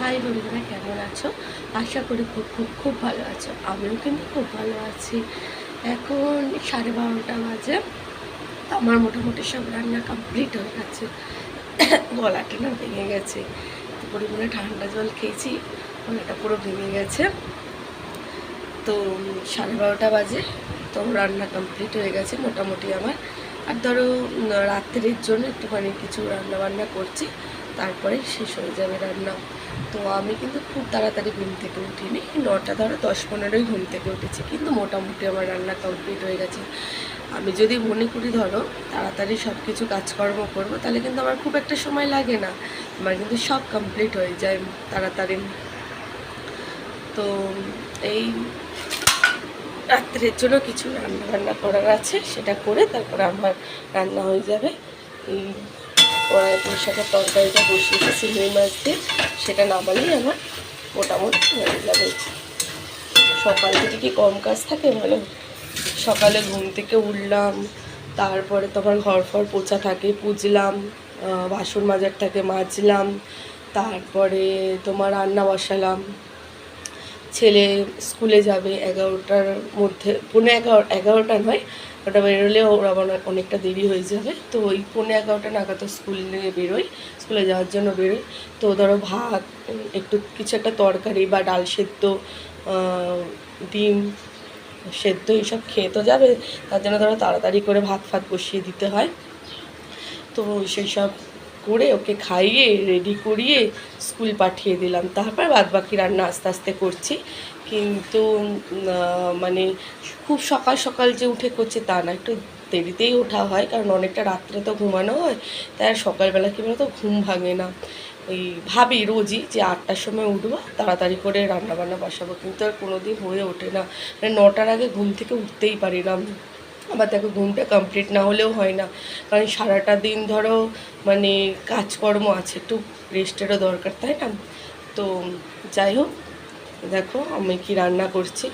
High বন্ধুরা কেমন আছো? আশা করি খুব খুব খুব ভালো আছো। আমিও কিন্তু খুব ভালো আছি। এখন সাড়ে বারোটা বাজে। আমার মোটামুটি সব রান্না কমপ্লিট হয়ে গেছে। গলাটা না ভেঙে গেছে। তো পরিমাণে ঠান্ডা জল খেয়েছি। গলাটা পুরো ভেঙে গেছে। তো সাড়ে বারোটা বাজে। তো রান্না কমপ্লিট হয়ে গেছে মোটামুটি আমার। আর ধরো রাত্রের জন্য একটুখানি কিছু রান্না বান্না করছি। তারপরে শেষ হয়ে যাবে রান্না। তো আমি কিন্তু খুব তাড়াতাড়ি ঘুম থেকে উঠিনি। নটা ধরো দশ পনেরোই ঘুম থেকে উঠেছি, কিন্তু মোটামুটি আমার রান্না কমপ্লিট হয়ে গেছে। আমি যদি মনে করি ধরো তাড়াতাড়ি সব কিছু কাজকর্ম করব, তাহলে কিন্তু আমার খুব একটা সময় লাগে না। আমার কিন্তু সব কমপ্লিট হয়ে যায় তাড়াতাড়ি। তো এই রাত্রের জন্য কিছু রান্না বান্না করার আছে, সেটা করে তারপরে আমার রান্না হয়ে যাবে। এই কড়াই পুঁইশাকের তরকারিটা বসিয়েছি চিংড়ি মাছ দিয়ে। সেটা নামালেই আমার মোটামুটি যাবে। সকাল থেকে কি কম কাজ থাকে বলো? সকালে ঘুম থেকে উঠলাম, তারপরে তোমার ঘর ফর পোছা থাকে, পুজলাম বাসন মাজার থাকে, মাজলাম, তারপরে তোমার রান্না বসালাম। ছেলে স্কুলে যাবে এগারোটার মধ্যে, পৌনে এগারো, এগারোটা নয় ওটা বেরোলে ওর আবার অনেকটা দেরি হয়ে যাবে। তো ওই পৌনে এগারোটা নাগাদ স্কুলে বেরোই, স্কুলে যাওয়ার জন্য বেরোই। তো ধরো ভাত, একটু কিছু একটা তরকারি বা ডাল সেদ্ধ ডিম সেদ্ধ এইসব খেয়ে তো যাবে। তার জন্য ধরো তাড়াতাড়ি করে ভাত ফাত বসিয়ে দিতে হয়। তো সেই সব করে ওকে খাইয়ে রেডি করিয়ে স্কুল পাঠিয়ে দিলাম। তারপর বাদ বাকি রান্না আস্তে আস্তে করছি। কিন্তু মানে খুব সকাল সকাল যে উঠে করছে তা না, একটু দেরিতেই ওঠা হয়, কারণ অনেকটা রাত্রে তো ঘুমানো হয়, তাই সকালবেলা কী বলতো, ঘুম ভাঙে না। ওই ভাবি রোজই যে আটটার সময় উঠবো, তাড়াতাড়ি করে রান্না বান্না বসাবো, কিন্তু আর কোনো দিন হয়ে ওঠে না। মানে নটার আগে ঘুম থেকে উঠতেই পারি না। আবার দেখো ঘুমটা কমপ্লিট না হলেও হয় না, কারণ সারাটা দিন ধরো মানে কাজকর্ম আছে, একটু রেস্টেরও দরকার, তাই না? তো যাই হোক দেখো, আমি কি রান্না করছি।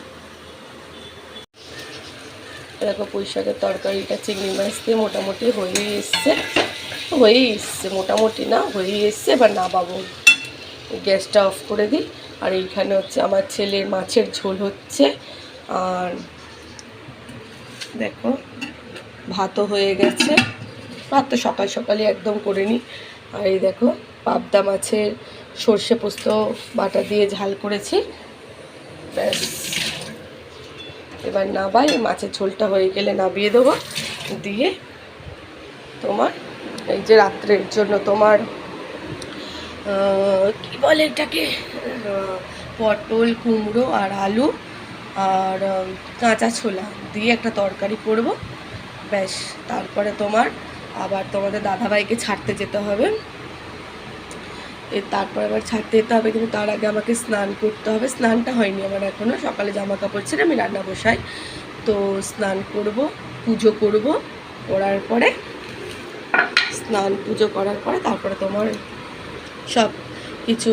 দেখো পুঁই শাকের তরকারিটা চিংড়ি মাছ দিয়ে মোটামুটি হয়েই এসছে। হয়েই এসছে, মোটামুটি না হয়েই এসছে। এবার না পাবো গ্যাসটা অফ করে দিই। আর এইখানে হচ্ছে আমার ছেলের মাছের ঝোল হচ্ছে। আর দেখো, ভাতও হয়ে গেছে। ভাত তো সকাল সকালে একদম করে নিই। আর এই দেখো, পাবদা মাছের সর্ষে পোস্ত বাটা দিয়ে ঝাল করেছি। ব্যাস। এবার নাবাই, মাছের ঝোলটা হয়ে গেলে নাবিয়ে দেবো। দিয়ে তোমার, এই যে রাত্রের জন্য তোমার কি বলে এটাকে? পটল, কুমড়ো আর আলু আর কাঁচা ছোলা দিয়ে একটা তরকারি করব। ব্যাস, তারপরে তোমার আবার তোমাদের দাদাভাইকে ছাড়তে যেতে হবে। তারপর আবার ছাড়তে যেতে হবে, কিন্তু তার আগে আমাকে স্নান করতে হবে। স্নানটা হয়নি আমার এখনও সকালে জামা কাপড় ছেড়ে আমি রান্না বসাই। তো স্নান করব, পুজো করব, করার পরে, স্নান পুজো করার পরে তারপরে তোমার সব কিছু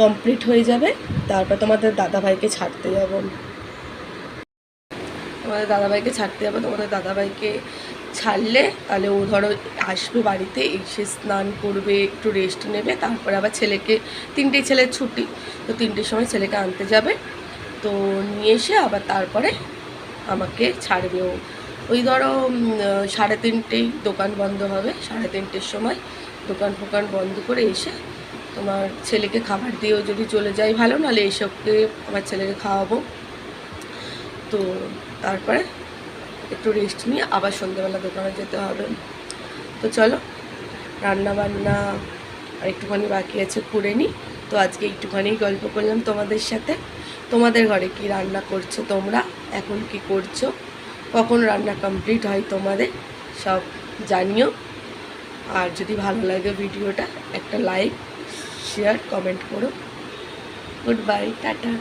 কমপ্লিট হয়ে যাবে। তারপর তোমাদের দাদাভাইকে ছাড়তে যাব। তোমাদের দাদাভাইকে ছাড়তে যাব, তোমাদের দাদাভাইকে ছাড়লে তাহলে ও ধরো আসবে বাড়িতে, এসে স্নান করবে, একটু রেস্ট নেবে, তারপরে আবার ছেলেকে, তিনটে ছেলের ছুটি, তো তিনটের সময় ছেলেকে আনতে যাবে। তো নিয়ে এসে আবার তারপরে আমাকে ছাড়বে ও। ওই ধরো সাড়ে তিনটেই দোকান বন্ধ হবে, সাড়ে তিনটের সময় দোকান ফোকান বন্ধ করে এসে তোমার ছেলেকে খাবার দিয়েও যদি চলে যাই ভালো, নাহলে এসবকে আমার ছেলেকে খাওয়াবো। তো তারপরে একটু রেস্ট নিয়ে আবার সন্ধ্যেবেলা দোকানে যেতে হবে। তো চলো রান্না বান্না আর একটুখানি বাকি আছে, করে নিই তো আজকে একটুখানি গল্প করলাম তোমাদের সাথে। তোমাদের ঘরে কি রান্না করছ তোমরা? এখন কি করছ? কখন রান্না কমপ্লিট হয় তোমাদের? সব জানিও। আর যদি ভালো লাগে ভিডিওটা, একটা লাইক শেয়ার কমেন্ট করো। Good bye tata.